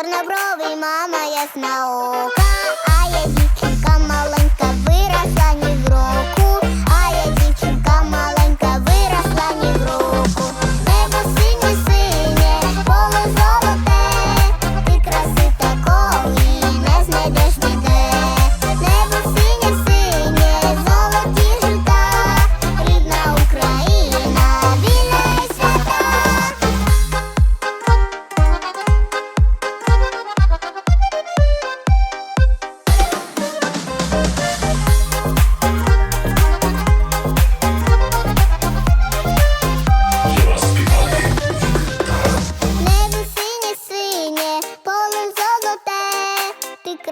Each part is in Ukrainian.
чорнобровий, мама ясна ока, а я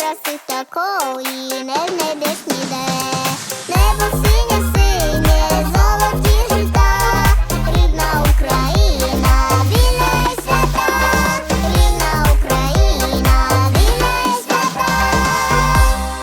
краси такої, не в небесні далі.